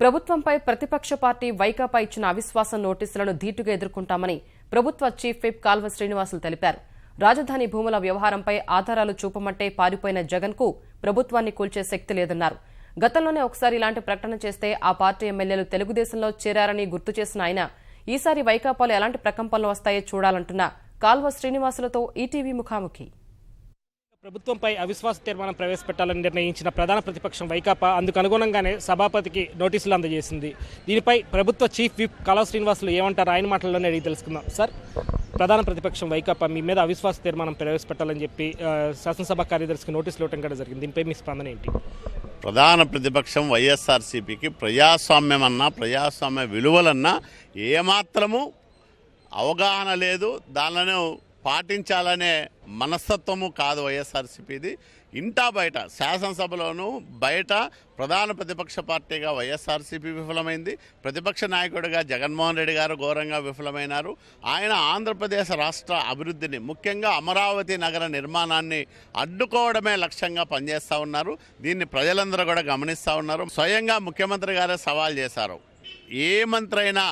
ప్రభుత్వంపై ప్రతిపక్ష పార్టీ వైకాపా ఇచ్చిన అవిశ్వాసం నోటీసులను ధీటుగా ఎదుర్కొంటామని ప్రభుత్వ చీఫ్ విప్ కాల్వ శ్రీనివాసులు తెలిపారు. రాజధాని భూముల వ్యవహారంపై ఆధారాలు చూపమంటే పారిపోయిన జగన్కు ప్రభుత్వాన్ని కూల్చే శక్తి లేదన్నారు. గతంలోనే ఒకసారి ఇలాంటి ప్రకటన చేస్తే ఆ పార్టీ ఎమ్మెల్యేలు తెలుగుదేశంలో చేరారని గుర్తు చేసిన ఆయన ఈసారి వైకాపాలో ఎలాంటి ప్రకంపనలు వస్తాయో చూడాలంటున్న కాల్వ శ్రీనివాసులతో ఈటీవీ ముఖాముఖి. ప్రభుత్వంపై అవిశ్వాస తీర్మానం ప్రవేశపెట్టాలని నిర్ణయించిన ప్రధాన ప్రతిపక్షం వైకాపా అందుకు అనుగుణంగానే సభాపతికి నోటీసులు అందజేసింది. దీనిపై ప్రభుత్వ చీఫ్ విప్ కళా శ్రీనివాసులు ఏమంటారు ఆయన మాటల్లోనే అడిగి తెలుసుకుందాం. సార్ ప్రధాన ప్రతిపక్షం వైకాపా మీ మీద అవిశ్వాస తీర్మానం ప్రవేశపెట్టాలని చెప్పి శాసనసభ కార్యదర్శికి నోటీసులు ఇవ్వడం కూడా జరిగింది. దీనిపై మీ స్పందన ఏంటి? ప్రధాన ప్రతిపక్షం వైఎస్ఆర్సీపీకి ప్రజాస్వామ్యం అన్నా ప్రజాస్వామ్య విలువలన్నా ఏమాత్రము అవగాహన లేదు. దానిలో పాటించాలనే మనస్తత్వము కాదు వైఎస్ఆర్సీపీది. ఇంటా బయట శాసనసభలోనూ బయట ప్రధాన ప్రతిపక్ష పార్టీగా వైఎస్ఆర్సీపీ విఫలమైంది. ప్రతిపక్ష నాయకుడిగా జగన్మోహన్ రెడ్డి గారు ఘోరంగా విఫలమైనారు. ఆయన ఆంధ్రప్రదేశ్ రాష్ట్ర అభివృద్ధిని ముఖ్యంగా అమరావతి నగర నిర్మాణాన్ని అడ్డుకోవడమే లక్ష్యంగా పనిచేస్తూ ఉన్నారు. దీన్ని ప్రజలందరూ కూడా గమనిస్తూ ఉన్నారు. స్వయంగా ముఖ్యమంత్రి గారే సవాల్ చేశారు. ఏ మంత్రైనా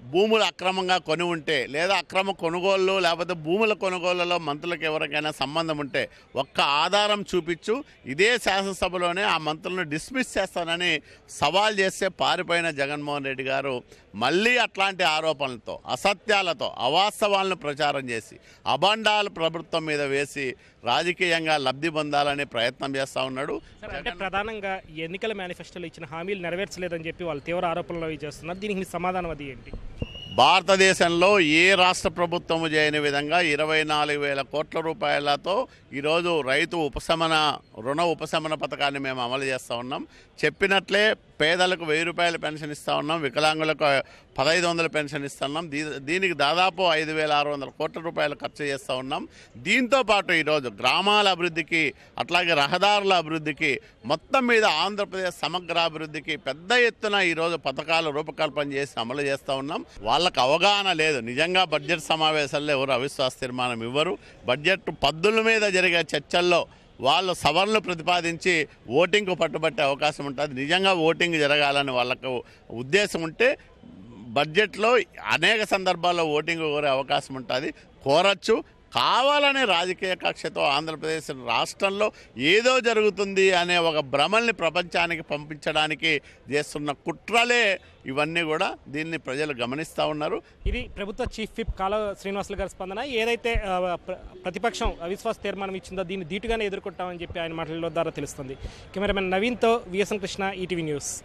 భూములు అక్రమంగా కొని ఉంటే లేదా అక్రమ కొనుగోళ్ళు లేకపోతే భూముల కొనుగోళ్ళలో మంత్రులకు ఎవరికైనా సంబంధం ఉంటే ఒక్క ఆధారం చూపించు. ఇదే శాసనసభలోనే ఆ మంత్రులను డిస్మిస్ చేస్తానని సవాల్ చేస్తే పారిపోయిన జగన్మోహన్ రెడ్డి గారు మళ్ళీ అట్లాంటి ఆరోపణలతో అసత్యాలతో అవాస్తవాలను ప్రచారం చేసి అబండాలు ప్రభుత్వం మీద వేసి రాజకీయంగా లబ్ధి పొందాలనే ప్రయత్నం చేస్తూ ఉన్నాడు. అంటే ప్రధానంగా ఎన్నికల మేనిఫెస్టోలో ఇచ్చిన హామీలు నెరవేర్చలేదని చెప్పి వాళ్ళు తీవ్ర ఆరోపణలు చేస్తున్నారు. దీనికి సమాధానం అది ఏంటి? భారతదేశంలో ఏ రాష్ట్ర ప్రభుత్వము చేయని విధంగా ఇరవై నాలుగు వేల కోట్ల రూపాయలతో ఈరోజు రైతు ఉపశమన రుణ ఉపశమన పథకాన్ని మేము అమలు చేస్తూ ఉన్నాం. చెప్పినట్లే పేదలకు వెయ్యి రూపాయల పెన్షన్ ఇస్తూ ఉన్నాం వికలాంగులకు పదహైదు వందల పెన్షన్ ఇస్తున్నాం దీ దీనికి దాదాపు ఐదు వేల ఆరు వందల కోట్ల రూపాయలు ఖర్చు చేస్తూ ఉన్నాం. దీంతో పాటు ఈరోజు గ్రామాల అభివృద్ధికి అట్లాగే రహదారుల అభివృద్ధికి మొత్తం మీద ఆంధ్రప్రదేశ్ సమగ్ర అభివృద్ధికి పెద్ద ఎత్తున ఈరోజు పథకాలు రూపకల్పన చేసి అమలు చేస్తూ ఉన్నాం. వాళ్ళ వాళ్ళకు అవగాహన లేదు. నిజంగా బడ్జెట్ సమావేశాల్లో ఎవరు అవిశ్వాస తీర్మానం ఇవ్వరు. బడ్జెట్ పద్దుల మీద జరిగే చర్చల్లో వాళ్ళు సవరణలు ప్రతిపాదించి ఓటింగ్కు పట్టుబట్టే అవకాశం ఉంటుంది. నిజంగా ఓటింగ్ జరగాలని వాళ్ళకు ఉద్దేశం ఉంటే బడ్జెట్లో అనేక సందర్భాల్లో ఓటింగ్ కోరే అవకాశం ఉంటుంది. కోరచ్చు. కావాలనే రాజకీయ కక్షతో ఆంధ్రప్రదేశ్ రాష్ట్రంలో ఏదో జరుగుతుంది అనే ఒక భ్రమల్ని ప్రపంచానికి పంపించడానికి చేస్తున్న కుట్రలే ఇవన్నీ కూడా దీన్ని ప్రజలు గమనిస్తూ ఉన్నారు. ఇది ప్రభుత్వ చీఫ్ విప్ కాల శ్రీనివాసులు గారి స్పందన. ఏదైతే ప్ర- ప్రతిపక్షం అవిశ్వాస తీర్మానం ఇచ్చిందో దీన్ని ధీటుగానే ఎదుర్కొంటామని చెప్పి ఆయన మాటల ద్వారా తెలుస్తుంది. కెమెరామెన్ నవీన్తో విఎస్ఎన్ కృష్ణ ఈటీవీ న్యూస్.